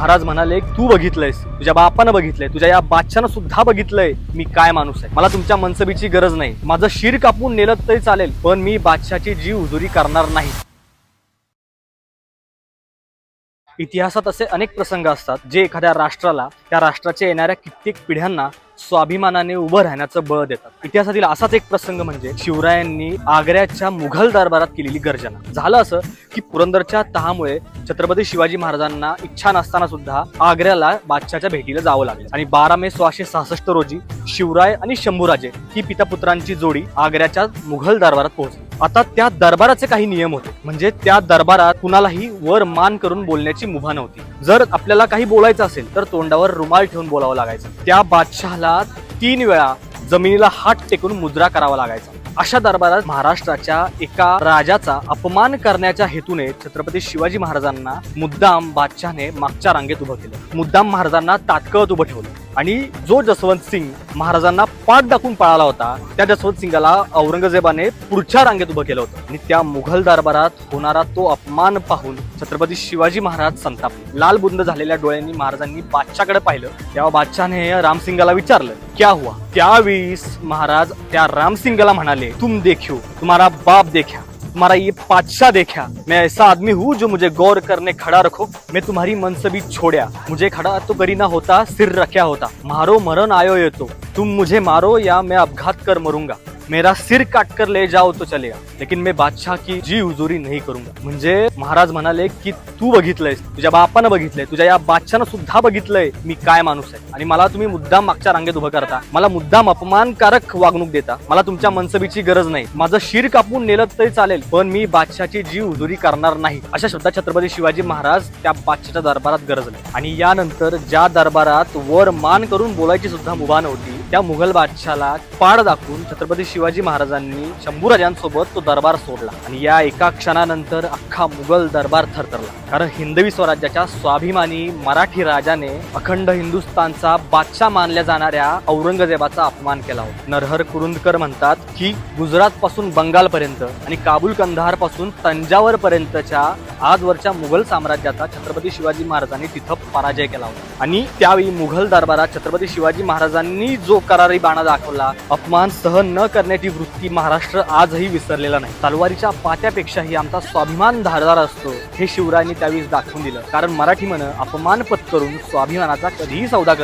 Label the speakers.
Speaker 1: महाराज म्हणाले तू बघितलंयस तुझ्या बापानं बघितलंय तुझ्या या बादशानं सुद्धा बघितलंय मी काय माणूस आहे? मला तुमच्या मनसबीची गरज नाही. माझं शिर कापून नेलं तरी चालेल पण मी बादशाची जीव उजुरी करणार नाही. इतिहासात असे अनेक प्रसंग असतात जे एखाद्या राष्ट्राला त्या राष्ट्राच्या येणाऱ्या कित्येक पिढ्यांना स्वाभिमानाने उभं राहण्याचं बळ देतात. इतिहासातील असाच एक प्रसंग म्हणजे शिवरायांनी आग्र्याच्या मुघल दरबारात केलेली गर्जना. झालं असं की पुरंदरच्या तहामुळे छत्रपती शिवाजी महाराजांना इच्छा नसताना सुद्धा आग्र्याला बादशाच्या भेटीला जावं लागलं. आणि बारा मे सोळाशे सहासष्ट रोजी शिवराय आणि शंभूराजे ही पितापुत्रांची जोडी आग्र्याच्या मुघल दरबारात पोहोचली. आता त्या दरबाराचे काही नियम होते. म्हणजे त्या दरबारात कुणालाही वर मान करून बोलण्याची मुभा नव्हती. जर आपल्याला काही बोलायचं असेल तर तोंडावर रुमाल ठेवून बोलावं लागायचं. त्या बादशहाला तीन वेळा जमिनीला हात टेकून मुद्रा करावा लागायचा. अशा दरबारात महाराष्ट्राच्या एका राजाचा अपमान करण्याच्या हेतूने छत्रपती शिवाजी महाराजांना मुद्दाम बादशहाने मागच्या रांगेत उभं केलं. मुद्दाम महाराजांना तात्कळत उभं ठेवलं. आणि जो जसवंत सिंग महाराजांना पाठ दाखवून पळाला होता त्या जसवंत सिंगाला औरंगजेबाने पुढच्या रांगेत उभं केलं होतं. आणि त्या मुघल दरबारात होणारा तो अपमान पाहून छत्रपती शिवाजी महाराज संतापले लाल बुंद झालेल्या डोळ्यांनी महाराजांनी बादशाकडे पाहिलं. तेव्हा बादशाने रामसिंगाला विचारलं क्या हुआ? त्यावेळीस महाराज त्या रामसिंगाला म्हणाले तुम देखियो तुम्हारा बाप देखा. तुम्हारा ये पादशाह देखा। मैं ऐसा आदमी हूँ जो मुझे गौर करने खड़ा रखो। मैं तुम्हारी मन से भी छोड़ा मुझे खड़ा तो करी ना होता, सिर रखा होता। मारो मरण आयो ये तो। तुम मुझे मारो या मैं अपघात कर मरूँगा। मेरा सिर काट कर ले जाओ तो चलेगा। लेकिन मैं बादशाह की जी हुजूरी नहीं करूंगा। म्हणजे महाराज म्हणाले की तू बघितलंयस तुझ्या बापानं बघितलंय तुझ्या या बादशानं सुद्धा बघितलंय मी काय माणूस आहे. आणि मला तुम्ही मुद्दाम मागच्या रांगेत उभं करता. मला मुद्दाम अपमानकारक वागणूक देता. मला तुमच्या मनसबीची गरज नाही. माझं शिर कापून नेलं तरी चालेल पण मी बादशाची जी हुजुरी करणार नाही अशा शब्दात छत्रपती शिवाजी महाराज त्या बादशाच्या दरबारात गरजले. आणि यानंतर ज्या दरबारात वर मान करून बोलायची सुद्धा मुभा नव्हती त्या मुघल बादशाला पाड दाखवून छत्रपती शिवाजी महाराजांनी शंभूराजांसोबत तो दरबार सोडला. आणि या एका क्षणानंतर अख्खा मुघल दरबार थरथरला. कारण हिंदवी स्वराज्याच्या स्वाभिमानी मराठी राजाने अखंड हिंदुस्थानचा बादशाह मानल्या जाणाऱ्या औरंगजेबाचा अपमान केला होता. नरहर कुरुंदकर म्हणतात की गुजरात पासून बंगाल पर्यंत आणि काबुल कंधारपासून तंजावर पर्यंतच्या आजवरच्या मुघल साम्राज्याचा छत्रपती शिवाजी महाराजांनी तिथं पराजय केला होता. आणि त्यावेळी मुघल दरबारात छत्रपती शिवाजी महाराजांनी जो करारी बाणा दाखवला. अपमान सहन न करण्याची वृत्ती महाराष्ट्र आजही विसरलेला नाही. तलवारीच्या पात्यापेक्षाही आमचा स्वाभिमान धारदार असतो हे शिवरायांनी त्यावेळी दाखवून दिलं. कारण मराठी मन अपमान पत्करून स्वाभिमानाचा कधीही सौदा करत